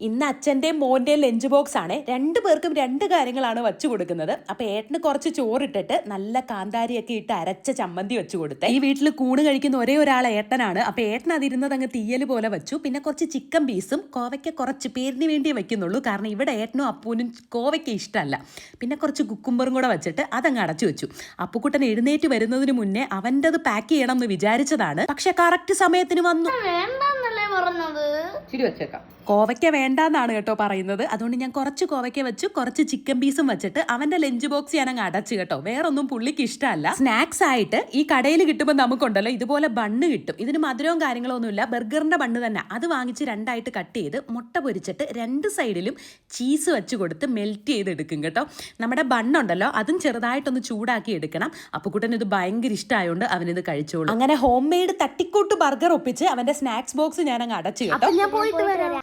ഇന്ന് അച്ഛന്റെയും മോന്റെയും lunch box ആണ്. രണ്ടു പേർക്കും രണ്ട് കാര്യങ്ങളാണ് വെച്ചു കൊടുക്കുന്നത്. അപ്പൊ ഏട്ടന് കുറച്ച് ചോറിട്ടിട്ട് നല്ല കാന്താരിയൊക്കെ ഇട്ട് അരച്ച ചമ്മന്തി വെച്ചു കൊടുത്തേ. ഈ വീട്ടിൽ കൂണ് കഴിക്കുന്ന ഒരേ ഒരാൾ ഏട്ടനാണ്. അപ്പൊ ഏട്ടൻ അതിരുന്നത് അങ്ങ് തീയൽ പോലെ വെച്ചു. പിന്നെ കുറച്ച് ചിക്കൻ പീസും കോവയ്ക്ക് കുറച്ച് പേരിന് വേണ്ടി വെക്കുന്നുള്ളൂ കാരണം ഇവിടെ ഏട്ടനും അപ്പൂനും കോവയ്ക്ക് ഇഷ്ടമല്ല. പിന്നെ കുറച്ച് കുക്കുംബറും കൂടെ വെച്ചിട്ട് അതങ്ങ് അടച്ചു വെച്ചു. അപ്പുക്കുട്ടൻ എഴുന്നേറ്റ് വരുന്നതിന് മുന്നേ അവന്റെത് പാക്ക് ചെയ്യണം എന്ന് വിചാരിച്ചതാണ്. പക്ഷെ കറക്റ്റ് സമയത്തിന് വന്നു. ശരി വെച്ചേക്കാം. കോവയ്ക്ക വേണ്ടാന്നാണ് കേട്ടോ പറയുന്നത്. അതുകൊണ്ട് ഞാൻ കുറച്ച് കോവയ്ക്ക വെച്ചു കുറച്ച് ചിക്കൻ പീസും വെച്ചിട്ട് അവന്റെ ലഞ്ച് ബോക്സ് ഞാൻ അങ്ങ് അടച്ചു കേട്ടോ. വേറൊന്നും പുള്ളിക്ക് ഇഷ്ടമല്ല. സ്നാക്സ് ആയിട്ട് ഈ കടയിൽ കിട്ടുമ്പോൾ നമുക്കുണ്ടല്ലോ ഇതുപോലെ ബണ്ണ് കിട്ടും. ഇതിന് മധുരവും കാര്യങ്ങളോ ഒന്നുമില്ല ബർഗറിന്റെ ബണ്ണ് തന്നെ. അത് വാങ്ങിച്ച് രണ്ടായിട്ട് കട്ട് ചെയ്ത് മുട്ട പൊരിച്ചിട്ട് രണ്ട് സൈഡിലും ചീസ് വെച്ച് കൊടുത്ത് മെൽറ്റ് ചെയ്ത് എടുക്കും കേട്ടോ. നമ്മുടെ ബണ്ണുണ്ടല്ലോ അതും ചെറുതായിട്ടൊന്ന് ചൂടാക്കി എടുക്കണം. അപ്പുക്കുട്ടൻ ഇത് ഭയങ്കര ഇഷ്ടമായോണ്ട് അവനിത് കഴിച്ചോളൂ. അങ്ങനെ ഹോം മെയ്ഡ് തട്ടിക്കൂട്ട് ബർഗർ ഒപ്പിച്ച് അവന്റെ സ്നാക്സ് ബോക്സ് ഞാൻ അങ്ങ് അടച്ചു കേട്ടോ. പോയിട്ട് വരാം